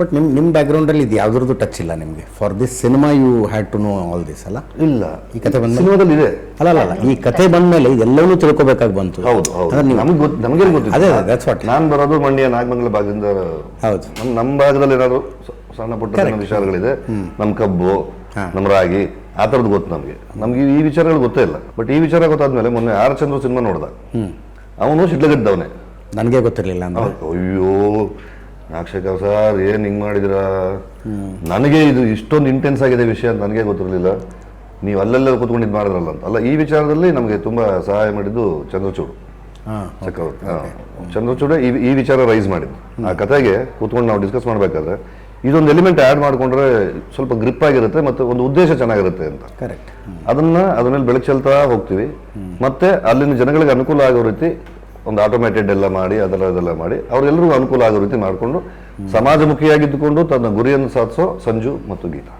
But ನಿಮ್ಮ ನಿಮ್ಮ ಬ್ಯಾಕ್ಗ್ರೌಂಡಲ್ಲಿ ಇದು ಯಾವ್ದ್ರದ್ದು ಟಚ್ ಇಲ್ಲ ನಿಮಗೆ? For this cinema you had to know all this ಅಲ್ಲ? ಇಲ್ಲ. ಈ ಕತೆ ಬಂದ ಸಿನಿಮಾದಲ್ಲಿ ಇದೆ ಅಲ್ಲ ಅಲ್ಲ ಅಲ್ಲ. ಈ ಕತೆ ಬಂದ್ಮೇಲೆ ಎಲ್ಲವೂ ತಿಳ್ಕೊಬೇಕಾಗಿ ಬಂತು. ಹೌದು ಹೌದು. ನಮಗೆ ಗೊತ್ತು ನಮಗೇನು ಅದೇ that's what. ನಾನು ಬರೋದು ಮಂಡ್ಯ ನಾಗಮಂಗಲ ಭಾಗದಿಂದ ಹೌದು. ನಮ್ಮ ನಮ್ಮ ಭಾಗದಲ್ಲಿ ಏನಾದ್ರು ಸಣ್ಣ ಪುಟ್ಟ ವಿಚಾರಗಳಿದೆ ನಮ್ಮ ಕಬ್ಬು ನಮ್ಮ ರಾಗಿ ಆ ಥರದ್ದು ಗೊತ್ತು ನಮಗೆ. ನಮಗೆ ಈ ವಿಚಾರಗಳು ಗೊತ್ತೇ ಇಲ್ಲ. ಬಟ್ ಈ ವಿಚಾರ ಗೊತ್ತಾದ್ಮೇಲೆ ಮೊನ್ನೆ ಆರ್ ಚಂದ್ರ ಸಿನಿಮಾ ನೋಡ್ದ. ಅವನು ಶಿಡ್ಲಗದ್ದವನೇ ನನಗೆ ಗೊತ್ತಿರಲಿಲ್ಲ ಅಯ್ಯೋ ನಾಕ್ಷಕ ಸರ್ ಏನ್ ಹಿಂಗ್ ಮಾಡಿದ್ರ? ನನಗೆ ಇದು ಇಷ್ಟೊಂದು ಇಂಟೆನ್ಸ್ ಆಗಿದೆ ವಿಷಯ ಅಂತ ನನಗೆ ಗೊತ್ತಿರಲಿಲ್ಲ. ನೀವು ಅಲ್ಲೆಲ್ಲ ಕೂತ್ಕೊಂಡು ಇದು ಮಾಡಿದ್ರಲ್ಲ ಅಂತ. ಅಲ್ಲ ಈ ವಿಚಾರದಲ್ಲಿ ನಮಗೆ ತುಂಬಾ ಸಹಾಯ ಮಾಡಿದ್ದು ಚಂದ್ರಚೂಡ್. ಚಂದ್ರಚೂಡ ಚಕ್ರವರ್ತಿ. ಚಂದ್ರಚೂಡೆ ಈ ಈ ವಿಚಾರ ರೈಸ್ ಮಾಡಿದ್ದು. ಆ ಕಥೆಗೆ ಕೂತ್ಕೊಂಡು ನಾವು ಡಿಸ್ಕಸ್ ಮಾಡಬೇಕಾದ್ರೆ ಇದೊಂದು ಎಲಿಮೆಂಟ್ ಆ್ಯಡ್ ಮಾಡ್ಕೊಂಡ್ರೆ ಸ್ವಲ್ಪ ಗ್ರಿಪ್ ಆಗಿರುತ್ತೆ ಮತ್ತು ಒಂದು ಉದ್ದೇಶ ಚೆನ್ನಾಗಿರುತ್ತೆ ಅಂತ. ಕರೆಕ್ಟ್ ಅದನ್ನ ಅದ್ರ ಮೇಲೆ ಬೆಳಕು ಚೆಲ್ತಾ ಹೋಗ್ತೀವಿ. ಮತ್ತೆ ಅಲ್ಲಿನ ಜನಗಳಿಗೆ ಅನುಕೂಲ ಆಗೋ ರೀತಿ ಒಂದು ಆಟೋಮೇಟೆಡ್ ಎಲ್ಲ ಮಾಡಿ ಅದೆಲ್ಲ ಮಾಡಿ ಅವರೆಲ್ಲರಿಗೂ ಅನುಕೂಲ ಆಗೋ ರೀತಿ ಮಾಡಿಕೊಂಡು, ಸಮಾಜಮುಖಿಯಾಗಿದ್ದುಕೊಂಡು ತನ್ನ ಗುರಿಯನ್ನು ಸಾಧಿಸೋ ಸಂಜು ಮತ್ತು ಗೀತಾ.